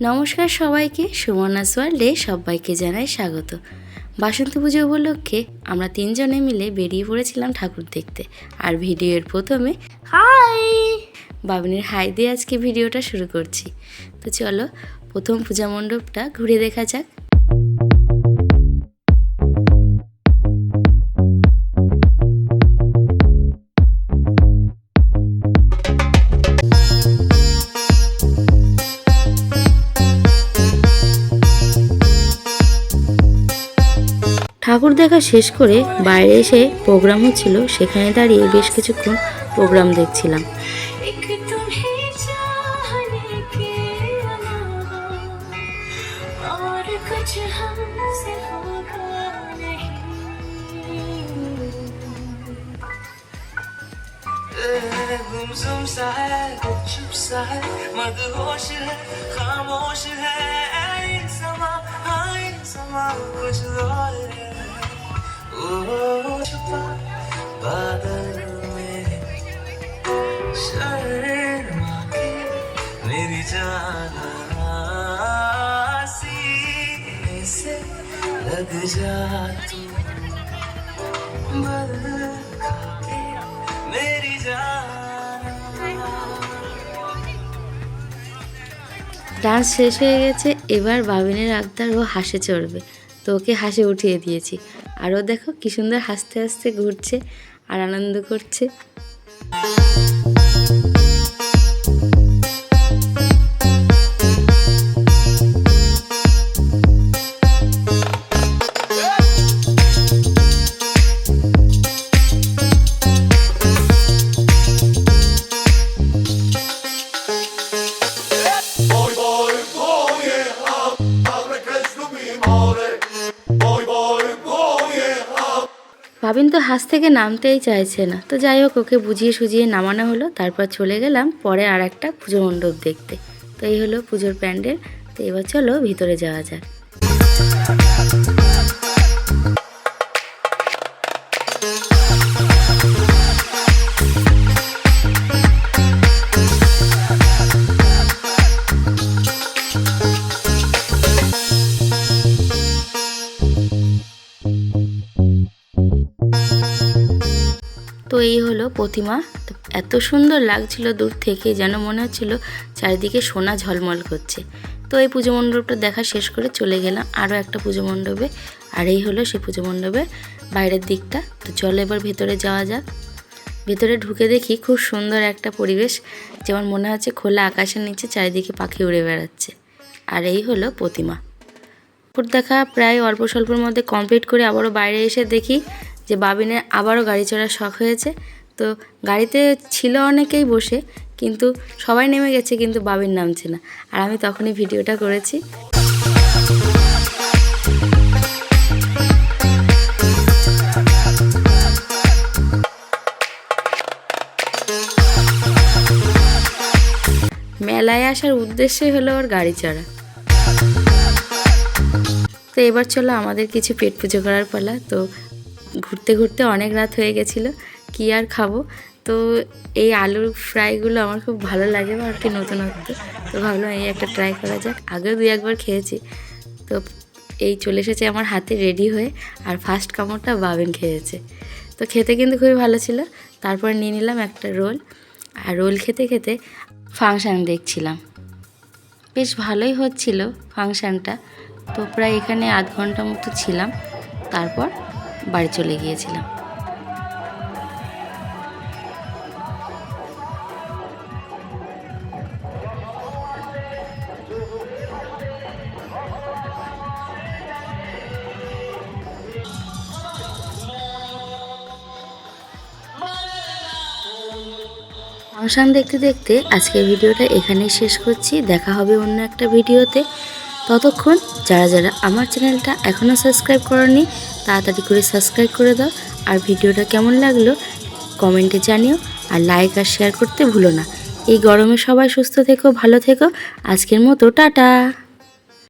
নমস্কার সবাইকে সুমনাস ওয়ার্ল্ডে সবাইকে জানাই স্বাগত। বাসন্তী পুজো উপলক্ষে আমরা তিনজনে মিলে বেরিয়ে পড়েছিলাম ঠাকুর দেখতে। আর ভিডিওর প্রথমে হাই! বাবিনের হাই দিয়ে আজকে ভিডিওটা শুরু করছি। তো চলো, প্রথম পূজা মণ্ডপটা ঘুরে দেখা যাক। ঠাকুর দেখা শেষ করে বাইরে এসে প্রোগ্রাম হচ্ছিল সেখানে দাঁড়িয়ে বেশ কিছুক্ষণ প্রোগ্রাম দেখছিলাম एक तुम्हें चाहने के अलावा और कुछ हमसे होगा नहीं गुमसुम सा है चुप सा है मदहोश है खामोश है ऐ समा हाय समा कुछ और है मेरी जान सीने से लग जा तू बल खा के मेरी जान ডান্স শেষ হয়ে গেছে এবার বাবিনের আক্তার ও হাসে চড়বে তো ওকে হাসে উঠিয়ে দিয়েছি আর ও দেখো কি সুন্দর হাসতে হাসতে ঘুরছে আর আনন্দ করছে। ভাবিন তো হাঁস থেকে নামতেই চাইছে না। তো যাই হোক, ওকে বুঝিয়ে সুঝিয়ে নামানো হলো, তারপর চলে গেলাম পরে আর একটা পুজো মণ্ডপ দেখতে। তো এই হলো পুজোর প্যান্ডেল। তো এবার চলো ভিতরে যাওয়া যাক। তো এই হলো প্রতিমা। এত সুন্দর লাগছিল দূর থেকে, যেন মনে হচ্ছিল চারিদিকে সোনা ঝলমল করছে। তো এই পুজো মণ্ডপটা দেখা শেষ করে চলে গেলাম আরও একটা পুজো মণ্ডপে। আর এই হলো সেই পুজো মণ্ডপের বাইরের দিকটা। তো চলো এবার ভেতরে যাওয়া যাক। ভেতরে ঢুকে দেখি খুব সুন্দর একটা পরিবেশ, যেমন মনে হচ্ছে খোলা আকাশের নিচে চারিদিকে পাখি উড়ে বেড়াচ্ছে। আর এই হলো প্রতিমা। ঠাকুর দেখা প্রায় অল্প স্বল্পর মধ্যে কমপ্লিট করে আবারও বাইরে এসে দেখি যে বাবিনের আবারও গাড়ি চড়ার শখ হয়েছে। তো গাড়িতে ছিল অনেকেই বসে, কিন্তু সবাই নেমে গেছে, কিন্তু বাবির নামছে না। আর আমি তখনই ভিডিওটা করেছি। মেলায় আসার উদ্দেশ্যই হলো ওর গাড়ি চড়া। তো এবার চলো আমাদের কিছু পেট পুজো করার পালা। তো ঘুরতে ঘুরতে অনেক রাত হয়ে গেছিল, কি আর খাব? তো এই আলুর ফ্রাইগুলো আমার খুব ভালো লাগে আর কি নতুনত্ব। তো ভাবলাম এই একটা ট্রাই করা যাক। আগেও দুই একবার খেয়েছি। তো এই চলে এসেছে আমার হাতে রেডি হয়ে, আর ফার্স্ট কামড়টা বাবেন খেয়েছে। তো খেতে কিন্তু খুবই ভালো ছিল। তারপর নিয়ে নিলাম একটা রোল। আর রোল খেতে খেতে ফাংশান দেখছিলাম। বেশ ভালোই হচ্ছিল ফাংশানটা তো প্রায় এখানে আধ ঘণ্টা মতো ছিলাম। তারপর বাড়ি চলে গিয়েছিলাম। ফাংশান দেখতে দেখতে আজকের ভিডিওটা এখানেই শেষ করছি। দেখা হবে অন্য একটা ভিডিওতে। ততক্ষণ যারা যারা আমার চ্যানেলটা এখনও সাবস্ক্রাইব করেনি, তাড়াতাড়ি করে সাবস্ক্রাইব করে দাও। আর ভিডিওটা কেমন লাগল কমেন্টে জানিও আর লাইক আর শেয়ার করতে ভুলো না। এই গরমে সবাই সুস্থ থেকো, ভালো থেকো। আজকের মতো, টাটা।